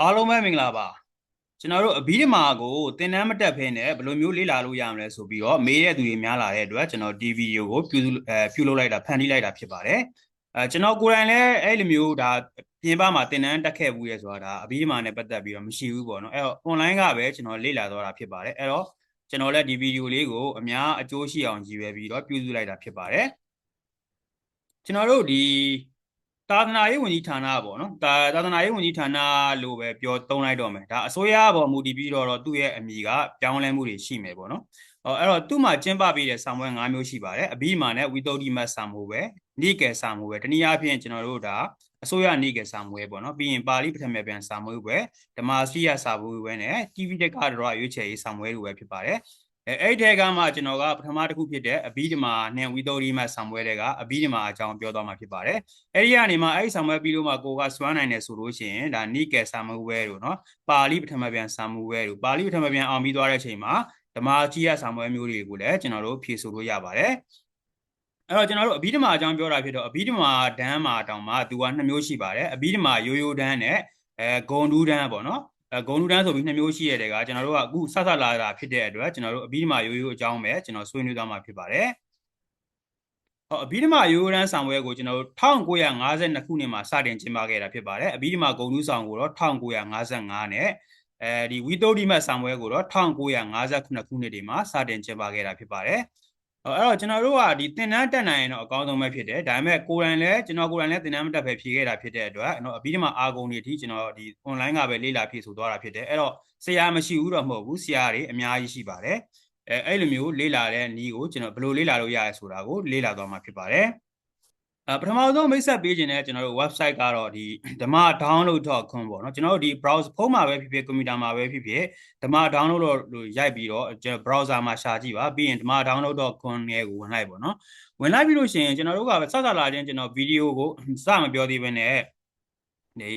အားလုံးပဲမင်္ဂလာပါကျွန်တော်တို့အဘိဓမ္မာကိုသင်တန်းမတက်ဖ ೇನೆ ဘယ်လိုမျိုးလေ့လာလို့ရမလဲဆိုပြီးတော့မေးတဲ့သူတွေများလာတဲ့အတွက်ကျွန်တော်ဒီဗီဒီယိုကိုပြုစုအဲပြုလုပ်လိုက်တာဖန်တီးလိုက်တာဖြစ်ပါတယ်အဲကျွန်တော်ကိုယ်တိုင်လည်းအဲ့လိုမျိုးဒါပြင်ပမှာသင်တန်းတက်ခဲ့ဘူးရဲဆိုတာဒါအဘိဓမ္မာနဲ့ပတ်သက်ပြီးတော့မရှိဘူးပေါ့နော်အဲ့တော့ online ကပဲကျွန်တော်လေ့လာသွားတာဖြစ်ပါတယ်အဲ့တော့ကျွန်တော်လည်းဒီဗီဒီယိုလေးကိုအများအကျိုးရှိအောင်ရည်ရွယ်ပြီးတော့ပြုစုလိုက်တာဖြစ်ပါတယ်ကျွန်တော်တို့ဒီ သာသနာရေးဝန်ကြီးဌာနပေါ့နော်ဒါသာသနာရေးဝန်ကြီးဌာနလို့ပဲပြောသုံးလိုက်တော့မယ်ဒါအစိုးရပေါ်မူတည်ပြီးတော့သူ့ရဲ့အမည်ကပြောင်းလဲမှုတွေရှိမယ်ပေါ့နော်ဟောအဲ့တော့သူ့မှာကျင်းပပေးတဲ့စာမွေး၅မျိုးရှိပါတယ်အဘိဓမ္မာနဲ့ဝိသုဒ္ဓိမတ်စာမွေးပဲနိကေစာမွေးပဲတနည်းအားဖြင့်ကျွန်တော်တို့ဒါအစိုးရနိကေစာမွေးပေါ့နော်ပြီးရင်ပါဠိပထမပြန်စာမွေးပဲဓမ္မစရိယစာမွေးပဲနဲ့တိပိဋကတော်ရွေးချယ်ရေးစာမွေးလိုပဲဖြစ်ပါတယ် အဲအဲ့ဒီထဲကမှကျွန်တော်ကပထမတစ်ခုဖြစ်တဲ့အဘိဓမ္မာနဲ့ဝိသုဒ္ဓိမတ်ဆံပွဲတွေကအဘိဓမ္မာအကြောင်းပြောသွားမှာဖြစ်ပါတယ်။အဲ့ဒီကနေမှအဲ့ဒီဆံပွဲပြီးလို့မှကိုကစွမ်းနိုင်တယ်ဆိုလို့ရှိရင်ဒါနိကေဆံပွဲတို့နော်ပါဠိပထမပြန်ဆံပွဲတို့ပါဠိပထမပြန်အောင်ပြီးသွားတဲ့အချိန်မှာဓမ္မကြီးရဆံပွဲမျိုးတွေကိုလည်းကျွန်တော်တို့ဖြည့်ဆို့လို့ရပါတယ်။အဲ့တော့ကျွန်တော်တို့အဘိဓမ္မာအကြောင်းပြောတာဖြစ်တော့အဘိဓမ္မာဒန်းမှာတောင်မှသူကနှစ်မျိုးရှိပါတယ်အဘိဓမ္မာရိုးရိုးဒန်းနဲ့အဲဂုံဒူးဒန်းပေါ့နော်အဲ ဂုံလူတန်းဆိုပြီးနှစ်မျိုးရှိရတဲ့ကကျွန်တော်တို့ကအခုဆက်ဆက်လာတာဖြစ်တဲ့အတွက်ကျွန်တော်တို့အဘိဓမ္မာရိုးရိုးအကြောင်းပဲကျွန်တော်ဆွေးနွေးသွားမှာဖြစ်ပါတယ်ဟောအဘိဓမ္မာရိုးရိုးတန်းဆောင်ပွဲကိုကျွန်တော်တို့1952ခုနှစ်မှာစတင်ကျင်းပခဲ့တာဖြစ်ပါတယ်အဘိဓမ္မာဂုံလူဆောင်ကိုတော့1955နဲ့အဲဒီဝီတိုဒီမတ်ဆောင်ပွဲကိုတော့1958ခုနှစ်တွေမှာစတင်ကျင်းပခဲ့တာဖြစ်ပါတယ် အဲ့တော့ကျွန်တော်တို့ကဒီသင်တန်းတက်နိုင်ရင်တော့အကောင်းဆုံးပဲဖြစ်တယ်ဒါပေမဲ့ကိုယ်တိုင်လည်းကျွန်တော်ကိုယ်တိုင်လည်းသင်တန်းမတက်ပဲဖြေခဲ့တာဖြစ်တဲ့အတွက်နော်အပြီးဒီမှာအာဂုံတွေအထိကျွန်တော်ဒီ online ကပဲလေ့လာဖြေဆိုသွားတာဖြစ်တယ်အဲ့တော့ဆရာမရှိဘူးတော့မဟုတ်ဘူးဆရာတွေအများကြီးရှိပါတယ်အဲအဲ့လိုမျိုးလေ့လာတဲ့နည်းကိုကျွန်တော်ဘယ်လိုလေ့လာလို့ရရဲဆိုတာကိုလေ့လာသွားမှာဖြစ်ပါတယ်အ ပထမဆုံးမိတ်ဆက်ပေးခြင်းနဲ့ကျွန်တော်တို့ website ကတော့ဒီဓမ္မ download.com ပေါ့နော်ကျွန်တော်တို့ဒီ browser ဖုန်းမှာပဲဖြစ်ဖြစ်ကွန်ပျူတာမှာပဲဖြစ်ဖြစ်ဓမ္မ download လို့ရိုက်ပြီးတော့ကျွန်တော် browser မှာရှာကြည့်ပါပြီးရင်ဓမ္မ download.com ရဲ့ကိုဝင်လိုက်ပေါ့နော်ဝင်လိုက်ပြီးလို့ရှိရင်ကျွန်တော်တို့ကစစလာချင်းကျွန်တော်ဗီဒီယိုကိုစမပြောသေးဘဲနဲ့ဒီ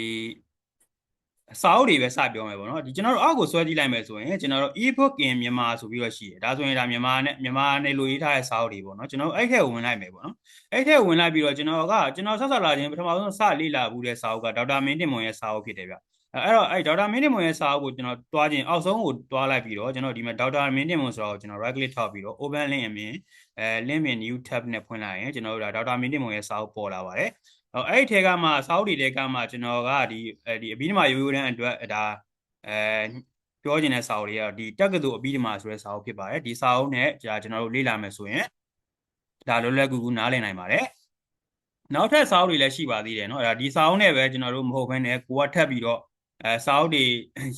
စာအုပ်တွေပဲစပြောမယ်ပေါ့နော်ဒီကျွန်တော်တို့အောက်ကိုဆွဲကြည့်လိုက်မယ်ဆိုရင်ကျွန်တော်တို့ ebook in မြန်မာဆိုပြီးတော့ရှိတယ်ဒါဆိုရင်ဒါမြန်မာနဲ့မြန်မာနဲ့လိုရေးထားတဲ့စာအုပ်တွေပေါ့နော်ကျွန်တော်တို့အဲ့ထက်ကိုဝင်လိုက်မယ်ပေါ့နော်အဲ့ထက်ဝင်လိုက်ပြီးတော့ကျွန်တော်ကကျွန်တော်ဆက်ဆက်လာခြင်းပထမဆုံးစလေ့လာဘူးတဲ့စာအုပ်ကဒေါက်တာမင်းတင်မွန်ရဲ့စာအုပ်ဖြစ်တယ်ဗျအဲ့တော့အဲ့ဒေါက်တာမင်းတင်မွန်ရဲ့စာအုပ်ကိုကျွန်တော်တွားခြင်းအောက်ဆုံးကိုတွားလိုက်ပြီးတော့ကျွန်တော်ဒီမှာဒေါက်တာမင်းတင်မွန်ဆိုတော့ကျွန်တော် right click ထောက်ပြီးတော့ open link အမြင်အဲ link in new tab နဲ့ဖွင့်လိုက်ရင်ကျွန်တော်တို့ဒါဒေါက်တာမင်းတင်မွန်ရဲ့စာအုပ်ပေါ်လာပါတယ် အဲ့ဒီထဲကမှစာအုပ်တွေထဲကမှကျွန်တော်ကဒီဒီအဘိဓမ္မာရိုးရိုးတန်းအတွက်ဒါအဲပြောချင်တဲ့စာအုပ်တွေကဒီတက္ကသိုလ်အဘိဓမ္မာဆိုတဲ့စာအုပ်ဖြစ်ပါတယ်ဒီစာအုပ်နဲ့ဒါကျွန်တော်တို့လေ့လာမယ်ဆိုရင်ဒါလွယ်လွယ်ကူကူနားလည်နိုင်ပါတယ်နောက်ထပ်စာအုပ်တွေလည်းရှိပါသေးတယ်เนาะအဲဒါဒီစာအုပ်နဲ့ပဲကျွန်တော်တို့မဟုတ်ဘဲနဲ့ကိုကထပ်ပြီးတော့အဲစာအုပ်တွေ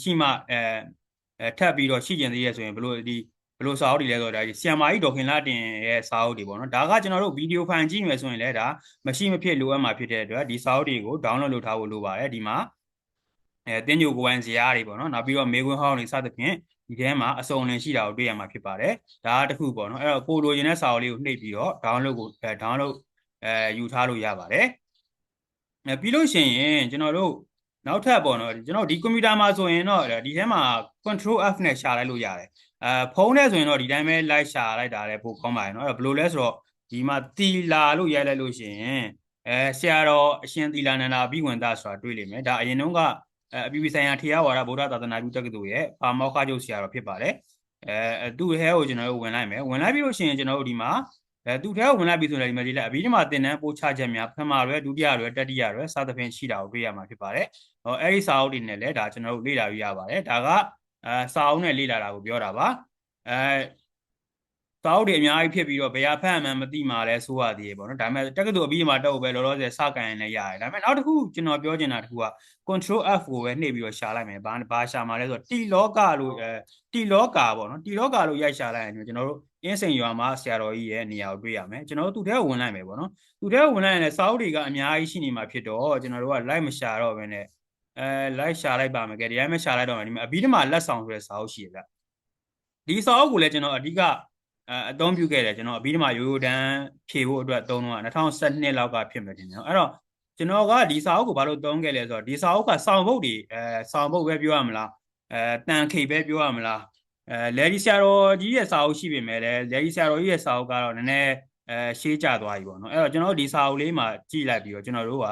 ရှိမှအဲအဲထပ်ပြီးတော့ရှိကျင်သေးရဆိုရင်ဘယ်လိုဒီ ဘယ်လိုစာအုပ်တွေလဲဆိုတော့ဒါဆီယမ်မာကြီးဒေါခင်လာတင်ရဲ့စာအုပ်တွေပေါ့နော်ဒါကကျွန်တော်တို့ဗီဒီယိုဖိုင်ကြည့်မယ်ဆိုရင်လည်းဒါမရှိမဖြစ်လိုအပ်မှာဖြစ်တဲ့အတွက်ဒီစာအုပ်တွေကို download လုပ်ထားဖို့လိုပါတယ်ဒီမှာအဲတင်းညိုကိုယ်ပိုင်ဇာတ်တွေပေါ့နော်နောက်ပြီးတော့မေကွန်းဟောင်းတွေစသဖြင့်ဒီထဲမှာအစုံလင်ရှိတာကိုတွေ့ရမှာဖြစ်ပါတယ်ဒါကတခုပေါ့နော်အဲ့တော့ကိုလိုချင်တဲ့စာအုပ်လေးကိုနှိပ်ပြီးတော့ download ကိုအဲ download အဲယူထားလို့ရပါတယ်အဲပြီးလို့ရှိရင်ကျွန်တော်တို့ နောက်ထပ်ပေါ့နော်ကျွန်တော်ဒီကွန်ပျူတာမှာဆိုရင်တော့ဒီထဲမှာ control F နဲ့ရှာလိုက်လို့ရတယ်အဲဖုန်းနဲ့ဆိုရင်တော့ဒီတိုင်းပဲလိုက်ရှာလိုက်တာလည်းပိုကောင်းပါတယ်နော်အဲ့တော့ဘယ်လိုလဲဆိုတော့ဒီမှာတီလာလို့ရိုက်လိုက်လို့ရှိရင်အဲဆရာတော်အရှင်တီလာနန္ဒာဘိဝန္တဆိုတာတွေ့လိမ့်မယ်ဒါအရင်တုန်းကအပြည်ပြည်ဆိုင်ရာထေရဝါဒဗုဒ္ဓသာသနာပြုတက္ကသိုလ်ရဲ့ပါမောက္ခချုပ်ဆရာတော်ဖြစ်ပါတယ်အဲသူ့ဟဲကိုကျွန်တော်တို့ဝင်လိုက်မယ်ဝင်လိုက်ပြီးလို့ရှိရင်ကျွန်တော်တို့ဒီမှာ အဲသူ့ထဲကိုဝင်လိုက်ပြီဆိုရင်ဒီမှာဒီလက်အပြီးဒီမှာသင်တန်းပို့ချချက်များပထမရွယ်ဒုတိယရွယ်တတိယရွယ်စသဖြင့်ရှိတာကိုတွေ့ရမှာဖြစ်ပါတယ်ဟောအဲ့ဒီစာအုပ်တွေနဲ့လည်းဒါကျွန်တော်တို့လေ့လာရရပါတယ်ဒါကအဲစာအုပ်နဲ့လေ့လာတာကိုပြောတာပါအဲ စာအုပ်တွေအများကြီးဖြစ်ပြီးတော့ဘယ်ဟာဖတ်မှန်းမသိမှလည်းဆိုရသေးရေပေါ့နော်ဒါပေမဲ့တက္ကသိုလ်အပြီးမှာတော့ပဲလောလောဆယ်စကန်ရင်လည်းရတယ်ဒါပေမဲ့နောက်တစ်ခုကျွန်တော်ပြောချင်တာတစ်ခုက control F ကိုပဲနှိပ်ပြီးတော့ရှာလိုက်မယ်ဘာဘာရှာမှာလဲဆိုတော့တီလောကလို့အဲတီလောကာပေါ့နော်တီလောကာလို့ရိုက်ရှာလိုက်ရင်ကျွန်တော်တို့အင်းစိန်ရွာမှာဆရာတော်ကြီးရဲ့နေရာကိုတွေ့ရမယ်ကျွန်တော်တို့သူ့ထဲကိုဝင်လိုက်မယ်ပေါ့နော်သူ့ထဲကိုဝင်လိုက်ရင်လည်းစာအုပ်တွေကအများကြီးရှိနေမှာဖြစ်တော့ကျွန်တော်တို့က live မရှာတော့ဘဲနဲ့အဲ live ရှာလိုက်ပါမယ်ကဲဒီတိုင်းမရှာလိုက်တော့မယ်ဒီမှာအဘိဓမ္မာလက်ဆောင်ဆိုတဲ့စာအုပ်ရှိရဗျဒီစာအုပ်ကိုလည်းကျွန်တော်အဓိက အအသုံးပြုခဲ့တယ်ကျွန်တော်အဘိဓမ္မာရိုးရိုးတန်းဖြေဖို့အတွက်သုံးတော့2012လောက်ကဖြစ်မယ်တင်တယ်အဲ့တော့ကျွန်တော်ကဒီစာအုပ်ကိုဘာလို့သုံးခဲ့လဲဆိုတော့ဒီစာအုပ်ကစောင်ဘုတ်တွေအဲစောင်ဘုတ်ပဲပြောရမလားအဲတန်ခိတ်ပဲပြောရမလားအဲလေဒီဆရာတော်ကြီးရဲ့စာအုပ်ရှိပေမဲ့လည်းလေဒီဆရာတော်ကြီးရဲ့စာအုပ်ကတော့နည်းနည်းအဲရှေးကြသွားပြီပေါ့နော်အဲ့တော့ကျွန်တော်တို့ဒီစာအုပ်လေးမှာကြည့်လိုက်ပြီးတော့ကျွန်တော်တို့က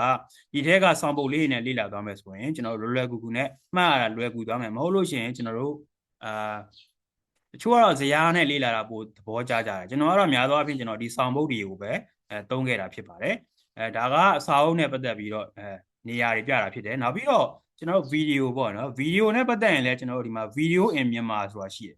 ဒီထဲကဆောင်ပုတ်လေးနဲ့လေ့လာသွားမယ်ဆိုရင်ကျွန်တော်တို့လွယ်လွယ်ကူကူနဲ့မှတ်ရတာလွယ်ကူသွားမယ်မဟုတ်လို့ရှိရင်ကျွန်တော်တို့အာ တချို့ကတော့ဇရာနဲ့လေ့လာတာပိုသဘောကျကြတယ်ကျွန်တော်ကတော့များသောအားဖြင့်ကျွန်တော်ဒီဆောင်ပုတ်တွေကိုပဲအဲသုံးခဲ့တာဖြစ်ပါတယ်အဲဒါကအစာအုပ်နဲ့ပတ်သက်ပြီးတော့အဲနေရာတွေပြတာဖြစ်တယ်နောက်ပြီးတော့ကျွန်တော်တို့ဗီဒီယိုပေါ့နော်ဗီဒီယိုနဲ့ပတ်သက်ရင်လည်းကျွန်တော်တို့ဒီမှာ video in Myanmar ဆိုတာရှိတယ်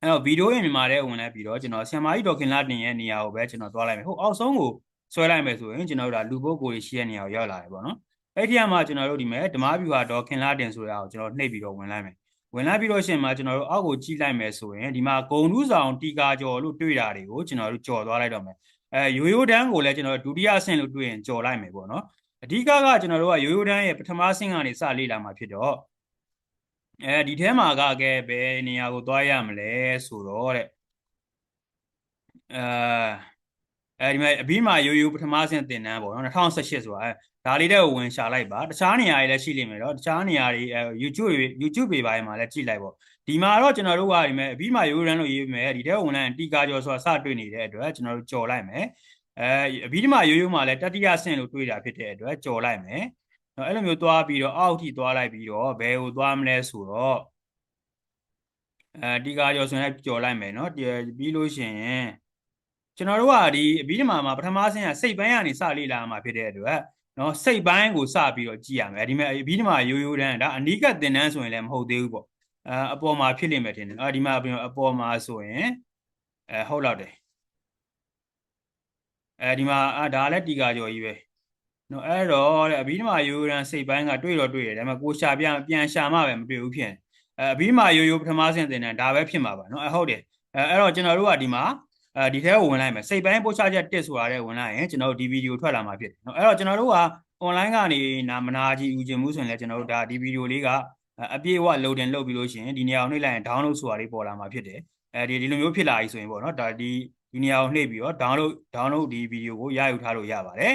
အဲ့တော့ဗီဒီယို in Myanmar တဲ့ဝင်လိုက်ပြီးတော့ကျွန်တော်ဆီယမာကြီးဒေါက်ခင်လာတင်ရဲ့နေရာကိုပဲကျွန်တော်သွားလိုက်မယ်ဟိုအောက်ဆုံးကိုဆွဲလိုက်မယ်ဆိုရင်ကျွန်တော်တို့ဒါလူပုဂ္ဂိုလ်ကြီးရှိတဲ့နေရာကိုရောက်လာတယ်ပေါ့နော်အဲ့ဒီအမှာကျွန်တော်တို့ဒီမဲ့ဓမ္မဗျူဟာဒေါက်ခင်လာတင်ဆိုတာကိုကျွန်တော်နှိပ်ပြီးတော့ဝင်လိုက်မယ် ဝင်လိုက်ပြီးတော့ရှင်မှာကျွန်တော်တို့အောက်ကိုကြည့်လိုက်မယ်ဆိုရင်ဒီမှာဂုံထူးဆောင်တီကာကျော်လို့တွေ့တာတွေကိုကျွန်တော်တို့ကြော်သွားလိုက်တော့မယ်အဲရိုးရိုးတန်းကိုလည်းကျွန်တော်ဒုတိယအဆင့်လို့တွေ့ရင်ကြော်လိုက်မယ်ပေါ့နော်အဓိကကကျွန်တော်တို့ကရိုးရိုးတန်းရဲ့ပထမဆင့်ကနေစလေ့လာမှာဖြစ်တော့အဲဒီထဲမှာကကဲဘယ်နေရာကိုသွားရမလဲဆိုတော့တဲ့အဲ အဲဒီမှာအပြီးမှာရိုးရိုးပထမဆင့်သင်တန်းပေါ့နော်2018ဆိုတာအဲဒါလေးတဲ့ကိုဝင်ရှာလိုက်ပါတခြားနေရာတွေလည်းရှိလိမ့်မယ်တော့တခြားနေရာတွေအဲ YouTube တွေ YouTube တွေပိုင်းမှာလည်းကြည့်လိုက်ပေါ့ဒီမှာတော့ကျွန်တော်တို့ကဒီမဲ့အပြီးမှာရိုးရန်လို့ရေးမယ်ဒီထဲကိုဝင်လိုက်တီကာကျော်ဆိုတာစတွေ့နေတဲ့အတွက်ကျွန်တော်တို့ကြော်လိုက်မယ်အဲအပြီးဒီမှာရိုးရိုးမှာလည်းတတိယဆင့်လို့တွေးတာဖြစ်တဲ့အတွက်ကြော်လိုက်မယ်နော်အဲ့လိုမျိုးသွားပြီးတော့အောက်ထိသွားလိုက်ပြီးတော့ဘယ်ကိုသွားမလဲဆိုတော့အဲဒီကာကျော်ဆိုရင်ကြော်လိုက်မယ်နော်ပြီးလို့ရှိရင် ကျွန်တော်တို့ကဒီအပြီးဒီမှာမှာပထမဆင့်ကစိတ်ပိုင်းကနေစလေ့လာမှာဖြစ်တဲ့အတွက်နော်စိတ်ပိုင်းကိုစပြီးတော့ကြည့်ရမယ်ဒီမှာအပြီးဒီမှာရိုးရိုးတန်းဒါအနိကသင်တန်းဆိုရင်လည်းမဟုတ်သေးဘူးပေါ့အဲအပေါ်မှာဖြစ်လိမ့်မယ်ထင်တယ်အဲဒီမှာအပေါ်မှာဆိုရင်အဲဟုတ်တော့တယ်အဲဒီမှာအာဒါလည်းတီကာကျော်ကြီးပဲနော်အဲ့တော့တဲ့အဘိဓမ္မာယောဂရန်စိတ်ပိုင်းကတွေ့တော့တွေ့တယ်ဒါပေမဲ့ကိုရှာပြန်ပြန်ရှာမှပဲမတွေ့ဘူးဖြစ်အဲအဘိဓမ္မာယောယောပထမဆင့်သင်တယ်ဒါပဲဖြစ်မှာပါနော်အဲဟုတ်တယ်အဲအဲ့တော့ကျွန်တော်တို့ကဒီမှာ အဲဒီထဲကိုဝင်လိုက်မယ်စိတ်ပိုင်းပို့ချချက်တစ်ဆိုတာတဲ့ဝင်လိုက်ရင်ကျွန်တော်တို့ဒီဗီဒီယိုထွက်လာမှာဖြစ်တယ်နော်အဲ့တော့ကျွန်တော်တို့က online ကနေနာမနာကြည့်ဦးခြင်းမှုဆိုရင်လည်းကျွန်တော်တို့ဒါဒီဗီဒီယိုလေးကအပြည့်အဝ loading လုပ်ပြီးလို့ရှိရင်ဒီနေရာကိုနှိပ်လိုက်ရင် download ဆိုတာလေးပေါ်လာမှာဖြစ်တယ်အဲဒီဒီလိုမျိုးဖြစ်လာပြီဆိုရင်ပေါ့နော်ဒါဒီဒီနေရာကိုနှိပ်ပြီးတော့ download download ဒီဗီဒီယိုကိုရယူထားလို့ရပါတယ်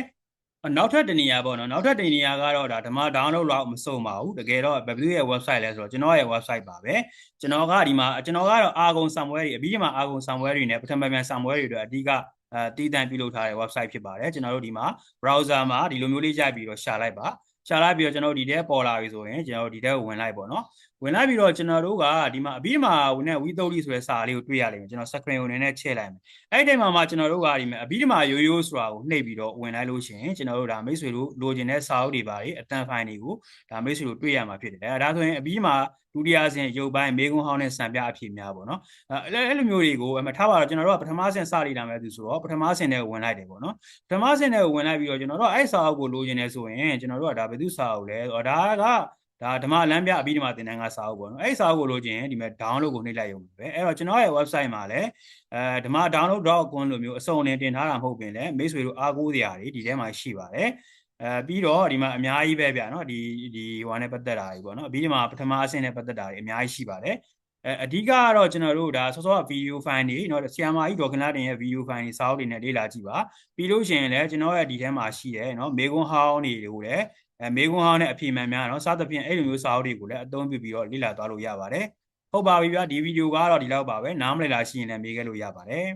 နောက်ထပ်တနေရာပေါ့နော်နောက်ထပ်တနေရာကတော့ဒါဓမ္မ download လောက်မစုံပါဘူးတကယ်တော့ဘယ်သူရဲ့ website လဲဆိုတော့ကျွန်တော်ရဲ့ website ပါပဲကျွန်တော်ကဒီမှာကျွန်တော်ကတော့အာဂုံဆံပွဲတွေအပြီးမှာအာဂုံဆံပွဲတွေနဲ့ပထမပြန်ဆံပွဲတွေအတွက်အဓိကအဲတည်တံ့ပြုလုပ်ထားတဲ့ website ဖြစ်ပါတယ်ကျွန်တော်တို့ဒီမှာ browser မှာဒီလိုမျိုးလေးရိုက်ပြီးတော့ရှာလိုက်ပါရှာလိုက်ပြီးတော့ကျွန်တော်တို့ဒီထဲပေါ်လာပြီဆိုရင်ကျွန်တော်တို့ဒီထဲကိုဝင်လိုက်ပေါ့နော် ဝင်လိုက်ပြီးတော့ကျွန်တော်တို့ကဒီမှာအပြီးမှာဝင်တဲ့ we30 ဆိုတဲ့စာလေးကိုတွေ့ရလိမ့်မယ်ကျွန်တော် screen ကိုနည်းနည်းချဲ့လိုက်မယ်အဲ့ဒီတိုင်မှာမှကျွန်တော်တို့ကဒီမှာအပြီးမှာရိုးရိုးဆိုတာကိုနှိပ်ပြီးတော့ဝင်လိုက်လို့ရှိရင်ကျွန်တော်တို့ဒါမိတ်ဆွေတို့လိုချင်တဲ့စာအုပ်တွေပါတယ်အတန်ဖိုင်တွေကိုဒါမိတ်ဆွေတို့တွေ့ရမှာဖြစ်တယ်ဒါဆိုရင်အပြီးမှာဒုတိယဆင့်ရုပ်ပိုင်းမေကွန်းဟောင်းနဲ့စံပြအဖြစ်များပေါ့နော်အဲအဲ့လိုမျိုးတွေကိုအမထားပါတော့ကျွန်တော်တို့ကပထမဆင့်စလိလာမယ်သူဆိုတော့ပထမဆင့်နဲ့ဝင်လိုက်တယ်ပေါ့နော်ပထမဆင့်နဲ့ဝင်လိုက်ပြီးတော့ကျွန်တော်တို့အဲ့စာအုပ်ကိုလိုချင်တယ်ဆိုရင်ကျွန်တော်တို့ကဒါဘယ်သူစာအုပ်လဲဒါက ဒါဓမ္မလမ်းပြအပြီးဓမ္မသင်တန်းကစာအုပ်ပေါ့နော်အဲ့စာအုပ်ကိုလိုချင်ဒီမဲ့ download ကိုနှိပ်လိုက်ရုံပဲအဲ့တော့ကျွန်တော်ရဲ့ website မှာလည်းအဲဓမ္မ download.com လိုမျိုးအစုံနဲ့တင်ထားတာမဟုတ်ပင်လည်းမိတ်ဆွေတို့အားကိုးစရာတွေဒီထဲမှာရှိပါတယ်အဲပြီးတော့ဒီမှာအများကြီးပဲဗျာနော်ဒီဒီဟိုနဲ့ပတ်သက်တာကြီးပေါ့နော်အပြီးဒီမှာပထမအဆင့်နဲ့ပတ်သက်တာတွေအများကြီးရှိပါတယ် အဲအဓိကကတော့ကျွန်တော်တို့ဒါစောစောဗီဒီယိုဖိုင်တွေเนาะဆီယမာကြီးဒေါ်ခင်လာတင်ရဲ့ဗီဒီယိုဖိုင်တွေစာအုပ်တွေနဲ့လေ့လာကြည့်ပါပြီးလို့ရှိရင်လည်းကျွန်တော်ရဲ့ဒီထဲမှာရှိတယ်เนาะမေကွန်ဟောင်းတွေကိုလည်းအဲမေကွန်ဟောင်းနဲ့အဖြေမှန်များเนาะစသဖြင့်အဲ့လိုမျိုးစာအုပ်တွေကိုလည်းအသုံးပြုပြီးတော့လေ့လာသွားလို့ရပါတယ်ဟုတ်ပါပြီဗျာဒီဗီဒီယိုကတော့ဒီလောက်ပါပဲနားမလည်လားရှိရင်လည်းမေးခဲ့လို့ရပါတယ်